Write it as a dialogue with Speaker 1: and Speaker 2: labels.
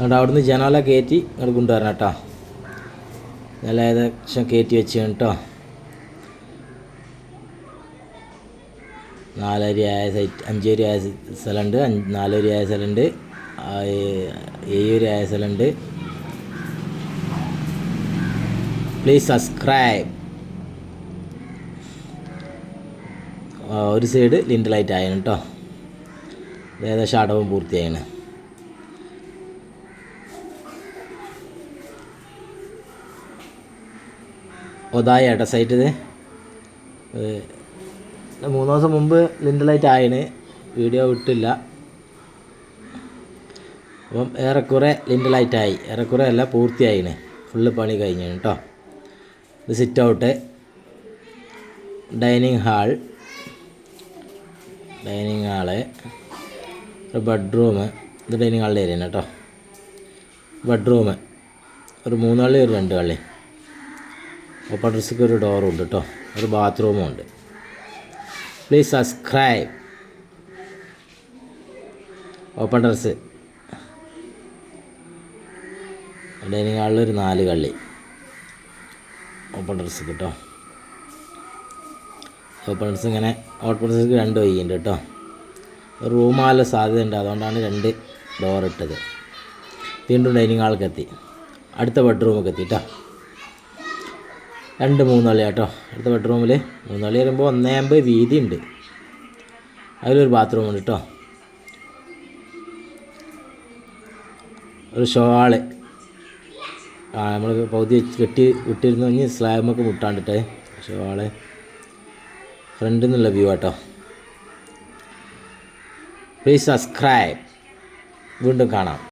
Speaker 1: അതുകൊണ്ട് അവിടുന്ന് ജനാല കയറ്റി ഇങ്ങോട്ട് കൊണ്ടുവരണം കേട്ടോ. ജനാല ഏകദേശം കയറ്റി വെച്ച് കേട്ടോ. നാലരി ആയ സൈറ്റ് അഞ്ചേരി ആയ സ്ഥലമുണ്ട് നാലരി ആയ സ്ഥലമുണ്ട് ഏഴരി ആയ സ്ഥലമുണ്ട്. പ്ലീസ് സബ്സ്ക്രൈബ് ഒരു സൈഡ് ലിൻഡലായിട്ട് ആയാണ് കേട്ടോ. ഏകദേശം അടവും പൂർത്തിയായാണ് ഒതായ ഏട്ടാ സൈറ്റ് ഇത്. മൂന്ന് ദിവസം മുമ്പ് ലിൻഡലായിട്ട് ആയിന്. വീഡിയോ വിട്ടില്ല. അപ്പം ഏറെക്കുറെ ലിൻഡലായിട്ടായി ഏറെക്കുറെ അല്ല പൂർത്തിയായിന് ഫുള്ള് പണി കഴിഞ്ഞു കേട്ടോ ഇത് sit out dining hall dining hall ഒരു ബെഡ്റൂം ഇത് ഡൈനിങ് ഹാളിന്റെ ഏരിയ കേട്ടോ ബെഡ്റൂം ഒരു മൂന്ന് കള്ളി ഒരു രണ്ട് കള്ളി ഓപ്പൺ ഡ്രസ്സിക്ക് ഒരു ഡോറും ഉണ്ട് കേട്ടോ ഒരു ബാത്റൂമും ഉണ്ട്. Please subscribe open dress. Dining ഹാളിൽ ഒരു നാല് കള്ളി. ഓപ്പൺ ഡ്രസ്സ് കേട്ടോ ഓപ്പൺ ഡ്രസ്സ് ഇങ്ങനെ ഓപ്പൺ ഡ്രസ്സ് രണ്ട് വൈകിയുണ്ട് കേട്ടോ റൂമാല സാധ്യത ഉണ്ട്. അതുകൊണ്ടാണ് രണ്ട് ഡോർ ഇട്ടത്. വീണ്ടും ഡൈനിങ് ഹാളിലേക്ക് എത്തി. അടുത്ത ബെഡ്റൂമൊക്കെ എത്തി കേട്ടോ രണ്ട് മൂന്നളി കേട്ടോ അടുത്ത ബെഡ്റൂമിൽ മൂന്നളി വരുമ്പോൾ ഒന്നേ അമ്പത് വീതി ഉണ്ട് അതിലൊരു ബാത്റൂം ഉണ്ട് കേട്ടോ ഒരു ഷോൾ. ആ നമ്മൾ പകുതി വെച്ച് കെട്ടി വിട്ടിരുന്നു. കഴിഞ്ഞ് സ്ലാബൊക്കെ മുട്ടാണ്ടിട്ടേ ഷോൾ. ഫ്രണ്ടിൽ നിന്നുള്ള വ്യൂ കേട്ടോ പ്ലീസ് സബ്സ്ക്രൈബ് വീണ്ടും കാണാം.